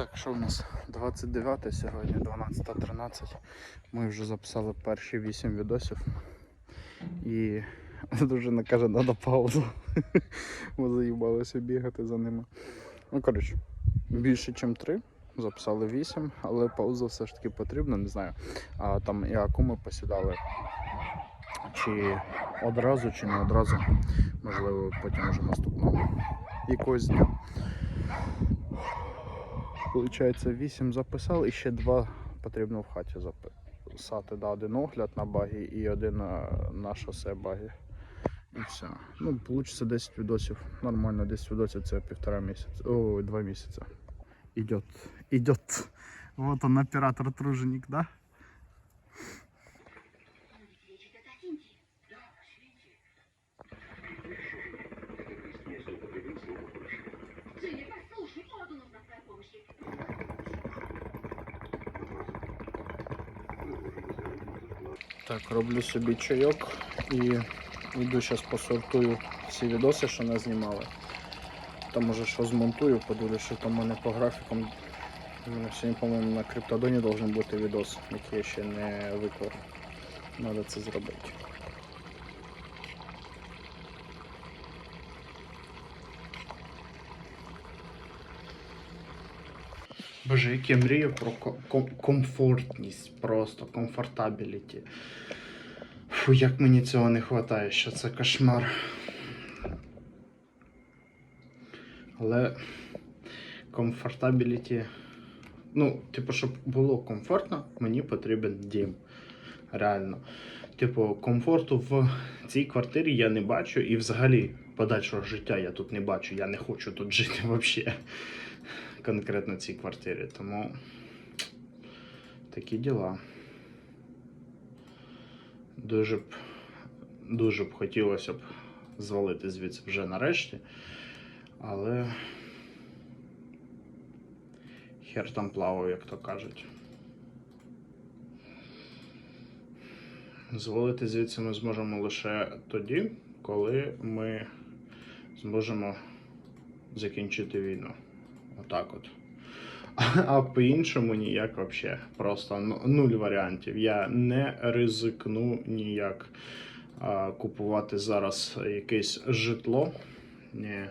Так, що в нас? 29 сьогодні, 12.13. Ми вже записали перші 8 відосів. І дружина каже, треба паузу. Ми заїбалися бігати за ними. Ну, коротше, більше, ніж 3. Записали 8, але пауза все ж таки потрібна, не знаю. А там і акуми посідали. Чи одразу, чи не одразу. Можливо, потім вже наступного якогось дня. Получається, 8 записав і ще 2 потрібно в хаті записати. Да, один огляд на багі і один е, на шосе багі. І все. Ну, вийде 10 відосів. Нормально, 10 відосів це півтора місяця. О, 2 місяці. Ідет. Ідет. Вот он, оператор труженик, да? Так, роблю собі чайок і йду зараз посортую всі відоси, що не знімали. Там може що змонтую, подивлюсь, що там у мене по графікам. У мене сьогодні, по-моєму, на Криптодоні должен бути відос, який я ще не виклав. Треба це зробити. Боже, як я мрію про ком- комфортність, просто комфортабіліті. Фу, як мені цього не вистачає, що це кошмар. Але комфортабіліті. Ну, типу, щоб було комфортно, мені потрібен дім. Реально. Типу, комфорту в цій квартирі я не бачу, і взагалі подальшого життя я тут не бачу. Я не хочу тут жити взагалі. Конкретно в цій квартирі. Тому такі діла. Дуже б, дуже б хотілося б звалити звідси вже нарешті. Але хер там плавав, як то кажуть. Звалити звідси ми зможемо лише тоді, коли ми зможемо закінчити війну. Отак от. А по-іншому ніяк взагалі. Просто ну- нуль варіантів. Я не ризикну ніяк а, купувати зараз якесь житло. Ні,